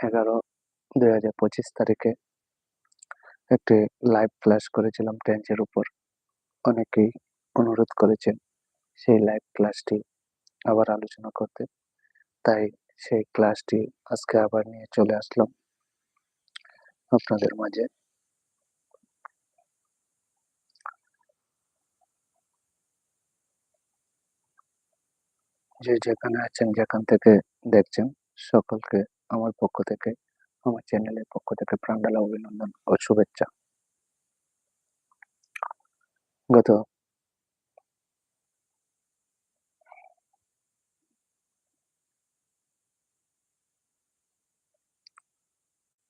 এগারো, দুই হাজার পঁচিশ তারিখে একটি লাইভ ক্লাস করেছিলাম টেন্সের উপর। অনেকেই অনুরোধ করেছেন সেই লাইভ ক্লাসটি আবার আলোচনা করতে। তাই সেই ক্লাসটি আজকে আবার নিয়ে চলে আসলাম আপনাদের মাঝে। যে যেখানে আছেন, যেখান থেকে দেখছেন, সকলকে আমার পক্ষ থেকে, আমার চ্যানেলের পক্ষ থেকে প্রাণডালা অভিনন্দন ও শুভেচ্ছা। গত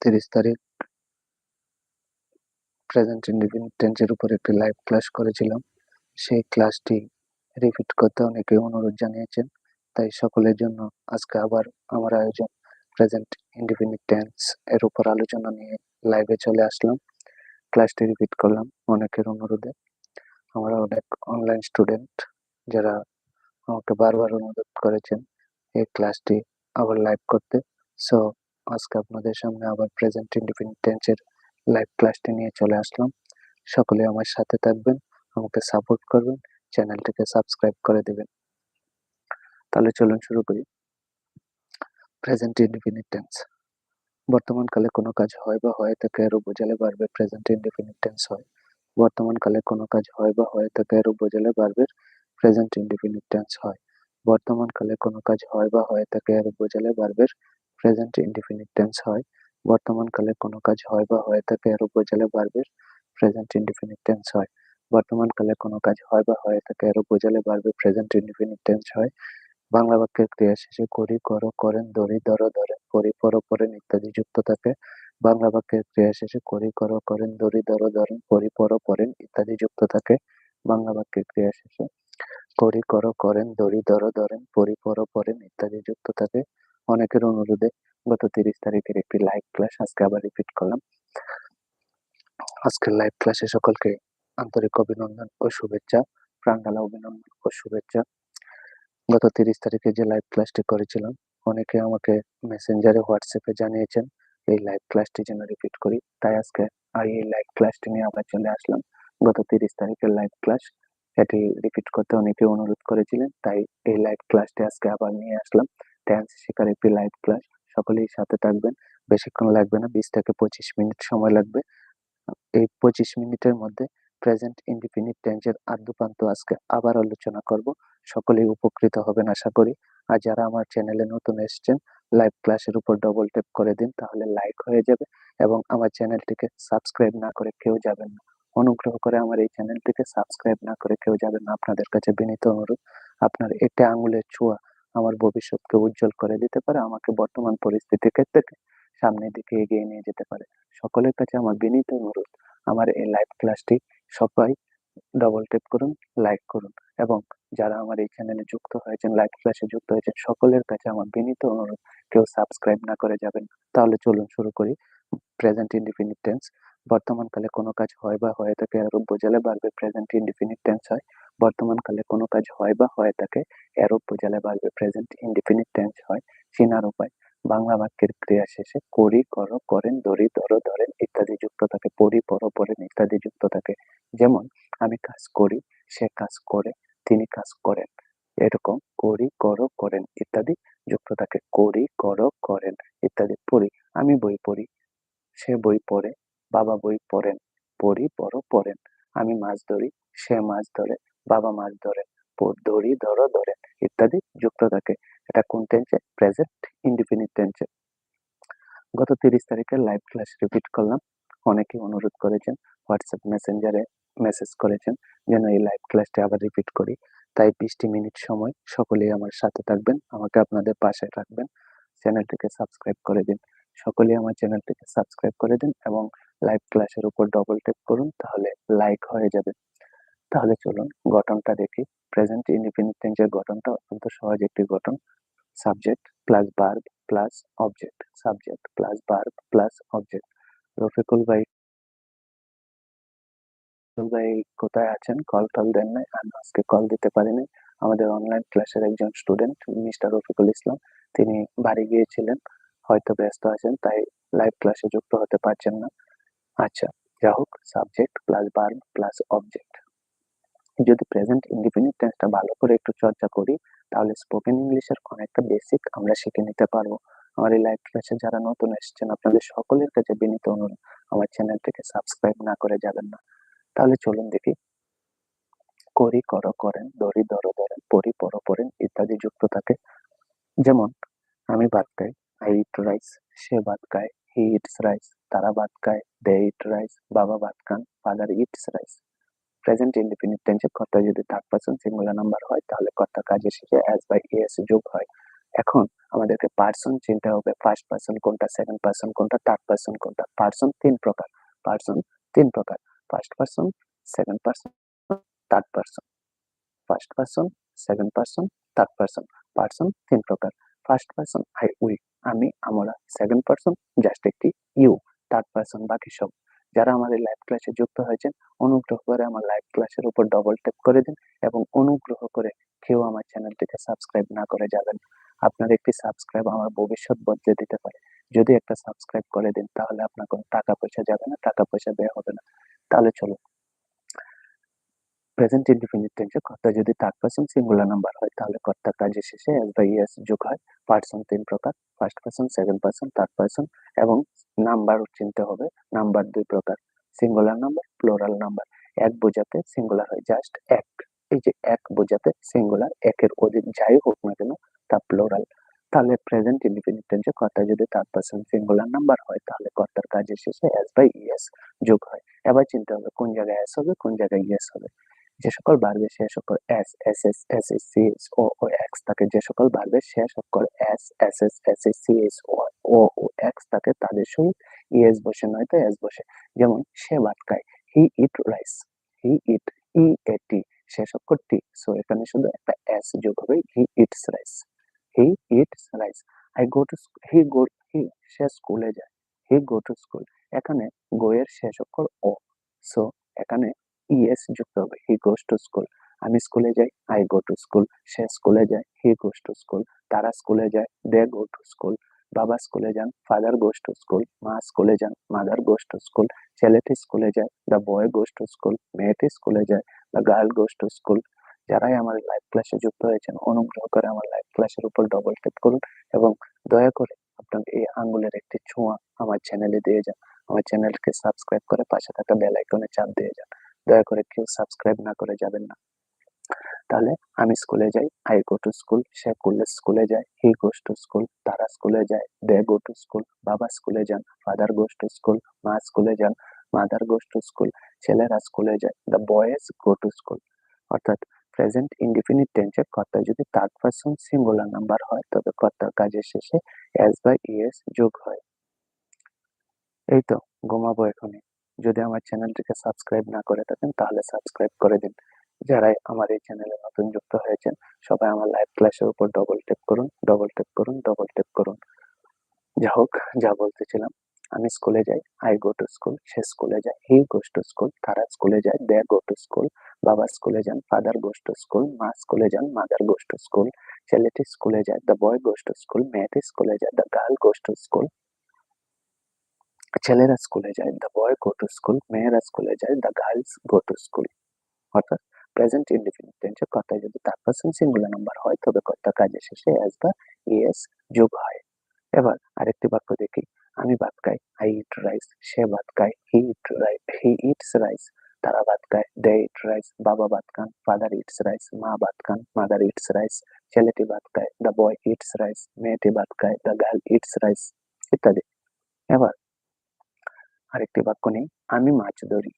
তিরিশ তারিখ প্রেজেন্ট টেন্সের উপর একটি লাইভ ক্লাস করেছিলাম। সেই ক্লাসটি রিপিট করতে অনেকে অনুরোধ জানিয়েছেন, তাই সকলের জন্য আজকে আবার আমার আয়োজন প্রেজেন্ট ইন্ডিপেন্ডেন্ট টেন্স এর উপর আলোচনা নিয়ে লাইভে চলে আসলাম। ক্লাসটি রিপিট করলাম অনেকের অনুরোধে। আমরা অনেক অনলাইন স্টুডেন্ট যারা আমাকে বারবার অনুরোধ করেছেন এই ক্লাসটি আবার লাইভ করতে। সো আজকে আপনাদের সামনে আবার প্রেজেন্ট ইন্ডিপেন্ডেন্ট টেন্সের লাইভ ক্লাসটি নিয়ে চলে আসলাম। সকলে আমার সাথে থাকবেন, আমাকে সাপোর্ট করবেন চ্যানেলটিকে সাবস্ক্রাইব করে দেবেন। তাহলে চলুন শুরু করি। প্রেজেন্ট ইনডিফিনিট টেন্স বর্তমান কালে কোনো কাজ হয় বা হয়ে থাকে এর বোঝালে বাড়বে প্রেজেন্ট ইনডিফিনিট টেন্স হয়। বর্তমান কালে কোনো কাজ হয় বা হয়ে থাকে এর বোঝালে বাড়বে প্রেজেন্ট ইনডিফিনিট টেন্স হয়। বর্তমান কালে কোনো কাজ হয় বা হয়ে থাকে এর বোঝালে বাড়বে প্রেজেন্ট ইনডিফিনিট টেন্স হয়। বর্তমান কালে কোনো কাজ হয় বা হয়ে থাকে এর বোঝালে বাড়বে প্রেজেন্ট ইনডিফিনিট টেন্স হয়। বর্তমান কালে কোনো কাজ হয় বা হয়ে থাকে এর বোঝালে বাড়বে প্রেজেন্ট ইনডিফিনিট টেন্স হয়। বাংলা বাক্যের ক্রিয়া শেষে করি, কর, করেন দড়ি দর ধরেন, করি, পর, পরেন ইত্যাদি যুক্ত থাকে। বাংলা বাক্যের ক্রিয়া শেষে করি, কর, করেন দড়ি দর ধরেন পরি পর, পরেন ইত্যাদি যুক্ত থাকে বাংলা বাক্যের ক্রিয়া শেষে। করি, কর, করেন দড়ি দর ধরেন, পরি, পর, পরেন ইত্যাদি যুক্ত থাকে। অনেকের অনুরোধে গত তিরিশ তারিখের একটি লাইভ ক্লাস আজকে আবার রিপিট করলাম। আজকের লাইভ ক্লাসে সকলকে আন্তরিক অভিনন্দন ও শুভেচ্ছা প্রাণঢালা অভিনন্দন ও শুভেচ্ছা। গত তিরিশ তারিখে যে লাইভ ক্লাসটি করেছিলাম, অনেকে আমাকে মেসেঞ্জারে হোয়াটসঅ্যাপে জানিয়েছেন, এই লাইভ ক্লাসটি যেন রিপিট করি। তাই আজকে আর এই লাইভ ক্লাসটি নিয়ে আবার চলে আসলাম। গত তিরিশ তারিখের লাইভ ক্লাস এটি রিপিট করতে অনেকে অনুরোধ করেছিলেন, তাই এই লাইভ ক্লাসটি আজকে আবার নিয়ে আসলাম। ড্যান্স শেখার একটি লাইভ ক্লাস সকলেই সাথে থাকবেন, বেশিক্ষণ লাগবে না, বিশ থেকে পঁচিশ মিনিট সময় লাগবে। এই পঁচিশ মিনিটের মধ্যে প্রেজেন্ট ইনডিফিনিট টেন্সের আদ্যপান্ত আজকে আবার আলোচনা করব। সকলেই উপকৃত হবেন আশা করি। আর যারা আমার চ্যানেলে নতুন এসেছেন লাইভ ক্লাসের উপর ডবল ট্যাপ করে দিন, তাহলে লাইক হয়ে যাবে এবং আমার চ্যানেলটিকে সাবস্ক্রাইব না করে কেউ যাবেন না। অনুগ্রহ করে আমার এই চ্যানেলটিকে সাবস্ক্রাইব না করে কেউ যাবেন না। আপনাদের কাছে বিনীত অনুরোধ, আপনার এটা আঙুলের ছোঁয়া আমার ভবিষ্যৎকে উজ্জ্বল করে দিতে পারে, আমাকে বর্তমান পরিস্থিতি থেকে সামনের দিকে এগিয়ে নিয়ে যেতে পারে। সকলের কাছে আমার বিনীত অনুরোধ, আমার এই লাইভ ক্লাসটি সবাই ডবল টেপ করুন লাইক করুন এবং যারা আমার এই চ্যানেলে যুক্ত হয়েছেন লাইভ ক্লাসে যুক্ত হয়েছেন, সকলের কাছে আমার বিনীত অনুরোধ, কেউ সাবস্ক্রাইব না করে যাবেন। তাহলে চলুন শুরু করি প্রেজেন্ট ইনডিফিনিট টেন্স বর্তমানকালে কোনো কাজ হয় বা হয়ে থাকে এরূপ বোঝালে বাড়বে প্রেজেন্ট ইনডিফিনিট টেন্স হয়। বর্তমানকালে কোনো কাজ হয় বা হয়ে থাকে এরূপ বোঝালে বাড়বে প্রেজেন্ট ইনডিফিনিট টেন্স হয়। চিনার উপায়, বাংলা বাক্যের ক্রিয়া শেষে করি, করো, করেন দড়ি ধরো, ধরেন ইত্যাদি যুক্ত থাকে পরি পর পরেন ইত্যাদি যুক্ত থাকে। যেমন আমি কাজ করি, সে কাজ করে, তিনি কাজ করেন। এরকম করি, করো, করেন ইত্যাদি যুক্ত থাকে করি, করো, করেন ইত্যাদি পড়ি। আমি বই পড়ি, সে বই পড়ে, বাবা বই পড়েন, পড়ি, পড়ো, পড়েন। আমি মাছ ধরি, সে মাছ ধরে, বাবা মাছ ধরেন ধরি, ধরো ধরেন ইত্যাদি যুক্ত থাকে এটা কোন টেন্সে প্রেজেন্ট ইনডিফিনিট টেন্সে গত তিরিশ তারিখে লাইভ ক্লাস রিপিট করলাম। অনেকে অনুরোধ করেছেন হোয়াটসঅ্যাপ মেসেঞ্জারে মেসেজ করেছেন, যেন এই লাইভ ক্লাসটি আবার রিপিট করি। তাই বিশটি মিনিট সময়, সকলেই আমার সাথে থাকবেন, আমাকে আপনাদের পাশে রাখবেন, চ্যানেলটিকে সাবস্ক্রাইব করে দিন। সকলেই আমার চ্যানেলটিকে সাবস্ক্রাইব করে দিন এবং লাইভ ক্লাসের উপর ডবল টেপ করুন, তাহলে লাইক হয়ে যাবে। তাহলে চলুন গঠনটা দেখি। প্রেজেন্ট ইনডিপেন্ডেন্ট টেন্সের গঠনটা অত্যন্ত সহজ একটি গঠন। Subject plus verb plus object subject plus verb plus object Rafiqul ভাই ভাই কোথায় আছেন কল টল দেন নাই, আর আজকে কল দিতে আমাদের অনলাইন ক্লাসের একজন স্টুডেন্ট মিস্টার রফিকুল ইসলাম, তিনি বাড়ি গিয়েছিলেন, হয়তো ব্যস্ত আছেন, তাই লাইভ ক্লাসে যুক্ত হতে পারছেন না। আচ্ছা যা হোক সাবজেক্ট প্লাস প্লাস অবজেক্ট যদি প্রেজেন্ট ইন্ডিপেন্ডেন্ট টেন্সটা ভালো করে একটু চর্চা করি, তাহলে স্পোকেন ইংলিশের অনেকটা বেসিক আমরা শিখে নিতে পারব। আমার এই লাইভ ক্লাসে যারা নতুন এসেছেন, আপনাদের সকলের কাছে বিনীত অনুরোধ, আমার চ্যানেলটিকে সাবস্ক্রাইব না করে যাবেন না। তাহলে চলুন দেখি। করি, কর, করেন দরি দর ধরেন, পরি, পর পড়েন ইত্যাদি যুক্ত থাকে। যেমন, আমি ভাত খাই আই ইট রাইস সে ভাত খায় হি ইটস রাইস তারা ভাত খায় দে ইট রাইস বাবা ভাত খান father eats rice present independent টেন্সে কর্তা যদি থার্ড পারসন সিঙ্গুলার নাম্বার হয়, তাহলে কর্তা কাজের শেষে অ্যাজ বাই এস যোগ হয়। এখন, আমাদেরকে পার্সন চিনতে হবে ফার্স্ট পার্সন কোনটা সেকেন্ড পার্সন কোনটা থার্ড পার্সন কোনটা। পার্সন তিন প্রকার পার্সন তিন প্রকার। First person second person third person first person second person third person person তিন প্রকার। ফার্স্ট পার্সন আই উই আমি, আমরা। সেকেন্ড পার্সন জাস্ট একটি ইউ থার্ড পার্সন বাকি সব। যারা আমাদের লাইভ ক্লাসে যুক্ত হয়েছেন, অনুগ্রহ করে আমার লাইভ ক্লাসের উপর ডবল ট্যাপ করে দিন এবং অনুগ্রহ করে কেউ আমার চ্যানেলটিকে সাবস্ক্রাইব না করে যাবেন। আপনার একটি সাবস্ক্রাইব আমার ভবিষ্যৎ বদলে দিতে পারে। যদি একটা সাবস্ক্রাইব করে দিন, তাহলে আপনার কোনো টাকা পয়সা যাবে না টাকা পয়সা ব্যয় হবে না। তাহলে চলো। প্রেজেন্ট ইনডিফিনিট টেন্সে কর্তা যদি থার্ড পার্সন সিঙ্গুলার নাম্বার হয়, তাহলে কর্তা কাজের শেষে এস বাই এস যোগ হয়। পার্সন তিন প্রকার first person second person third person এবং নাম্বার চিনতে হবে। নাম্বার দুই প্রকার সিঙ্গুলার নাম্বার প্লোরাল নাম্বার এক বোঝাতে সিঙ্গুলার হয় জাস্ট এক। এই যে এক বোঝাতে সিঙ্গুলার একের অধিক যাই হোক না কেন, তা প্লোরাল তাহলে প্রেজেন্ট ইন্ডিপেন্ডেন্ট টেন্সে কর্তা যদি থার্ড পার্সন সিঙ্গুলার নাম্বার হয়, তাহলে কর্তার কাজের শেষে এস বাই ইএস যোগ হয়। এবার চিন্তা হবে কোন জায়গায় এস হবে, কোন জায়গায় ইএস হবে। যে সকল বার্বের শেষ অক্ষর S S S S S C S O O X থাকে যে সকল বার্বের শেষ অক্ষর S S S S S C S O O X থাকে তাদের সহিত ইএস বসে নয়তো এস বসে। যেমন সে খায় হি ইট রাইস হি ইট ই এ টি শেষ অক্ষর টি সো এখানে শুধু একটা এস যোগ হবে he eats rice he eats rice I go to he go he সে স্কুলে যায়। হি গো টু স্কুল এখানে গো এর শেষ অক্ষর ও। সো এখানে ইএস যুক্ত হবে। হি গোস টু স্কুল আমি স্কুলে যাই আই গো টু স্কুল সে স্কুলে যায় হি গোস টু স্কুল তারা স্কুলে যায় দে গো টু স্কুল বাবা স্কুলে যান ফাদার গোস টু স্কুল মা স্কুলে যান মাদার গোস টু স্কুল ছেলেটি স্কুলে যায় the boy goes to school মেয়েটি স্কুলে যায় the girl goes to school যারাই আমার লাইভ ক্লাসে যুক্ত হয়েছেন, অনুগ্রহ করে আমার লাইভ ক্লাসের উপর ডবল ক্লিক করুন এবং দয়া করে আপনার এই আঙ্গুলের একটি ছোঁয়া আমার চ্যানেলে দিয়ে যান। আমার চ্যানেলকে সাবস্ক্রাইব করে পাশে থাকা বেল আইকনে চাপ দিয়ে যান। দয়া করে কেউ সাবস্ক্রাইব না করে যাবেন না। তাহলে আমি স্কুলে যাই আই গো টু স্কুল সে স্কুলে যায় হি গোস টু স্কুল তারা স্কুলে যায় দে গো টু স্কুল বাবা স্কুলে যান ফাদার গোস টু স্কুল মা স্কুলে যান মাদার গোস টু স্কুল ছেলেরা স্কুলে যায় the boys go to school অর্থাৎ প্রেজেন্ট ইনডিফিনিট টেন্সের কর্তা যদি থার্ড পারসন সিঙ্গুলার নাম্বার হয়, তবে কর্তার কাজের শেষে এস বাই ইএস যোগ হয়। এই তো, ঘুমাবো এখনই। যদি আমার চ্যানেলটিকে সাবস্ক্রাইব না করে থাকেন, তাহলে সাবস্ক্রাইব করে দিন। যারাই আমার এই চ্যানেলে নতুন যুক্ত হয়েছেন, সবাই আমার লাইভ ক্লাসের উপর ডবল টেপ করুন ডবল টেপ করুন ডবল টেপ করুন। যা হোক, যা বলতেছিলাম আমি স্কুলে যাই আই গো টু স্কুল সে স্কুলে যায় হি গোস টু স্কুল তারা স্কুলে যায় দে গো টু স্কুল বাবা স্কুলে যান ফাদার গোস টু স্কুল মা স্কুলে যান মাদার গোস টু স্কুল ছেলেটি স্কুলে যায় the boy goes to school মেয়েটি স্কুলে যায় the girl goes to school ছেলেরা স্কুলে যায় the boy go to school মেয়েরা স্কুলে যায় the girls go to school অর্থাৎ প্রেজেন্ট ইনডিফিনিট টেন্সে কথায় যদি থার্ড পারসন সিঙ্গুলার নাম্বার হয়, তবে কর্তা কাজের শেষে অ্যাজ বা ইএস যোগ হয়। এবার আরেকটি বাক্য দেখি। আমি ভাত খাই আই ইট রাইস সে ভাত খায় he eat rice he eats rice তারা ভাত খায় দে ইট রাইস বাবা ভাত খান ফাদার ইটস রাইস মা ভাত খান মাদার ইটস রাইস ছেলেটি ভাত খায় দ্য বয় ইটস রাইস মেয়েটি ভাত খায় দ্য গার্ল ইটস রাইস ইত্যাদি। এবার আরেকটি বাক্য নেই, আমি মাছ ধরি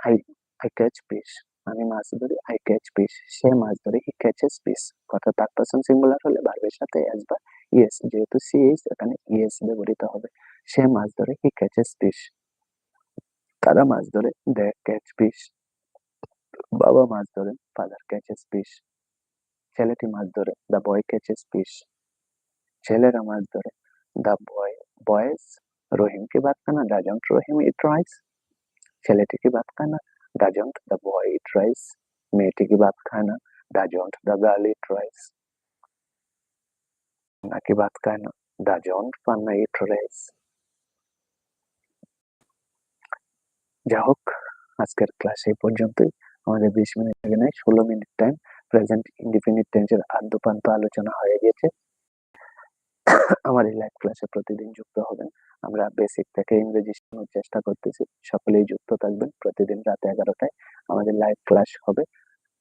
আই আই ক্যাচ পিস আমি মাছ ধরি আই ক্যাচ পিস সে মাছ ধরে হি ক্যাচেস পিস কথা থার্ড পারসন সিঙ্গুলার হলে ভার্বের সাথে এস বা ইয়েস, যেহেতু সি এস এখানে ইয়েস ব্যবহৃত হবে। সে মাছ ধরে হি ক্যাচেস ফিশ তারা মাছ ধরে দে ক্যাচ ফিশ বাবা মাছ ধরেন ফাদার ক্যাচেস ফিশ ছেলেটি মাছ ধরে দ্য বয় ক্যাচেস ফিশ ছেলেরা মাছ ধরে দ্য বয় বয়েজ রহিম কি বাত খানা ডাজন্ট রহিম ইট রাইস ছেলেটি কি বাত খানা doesn't the boy eat rice মেয়েটি কি বাত খায় না doesn't the girl eat rice ভাত খায় না doesn't wanna eat rice. যা হোক আজকের ক্লাস এই পর্যন্তই আমাদের বিশ মিনিট নেয় ষোলো মিনিট টাইম প্রেজেন্ট ইন্ডিপেন্ডেন্ট টেন্সের আদ্যপান্ত আলোচনা হয়ে গেছে আমার এই লাইভ ক্লাসে প্রতিদিন যুক্ত হবেন আমরা বেসিক থেকে ইংরেজি শেখানোর চেষ্টা করতেছি সকলেই যুক্ত থাকবেন প্রতিদিন রাতে এগারোটায় আমাদের লাইভ ক্লাস হবে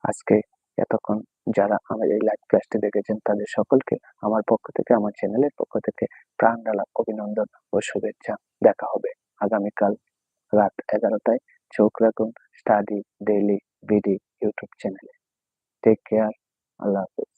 আজকে এতক্ষণ যারা আমার এই লাইভ ক্লাসটি দেখেছেন, তাদের সকলকে আমার পক্ষ থেকে, আমার চ্যানেলের পক্ষ থেকে প্রাণ ডালা অভিনন্দন ও শুভেচ্ছা। দেখা হবে আগামীকাল রাত এগারোটায় চোখ রাখুন স্টাডি ডেইলি বিডি ইউটিউব চ্যানেলে টেক কেয়ার আল্লাহ হাফেজ।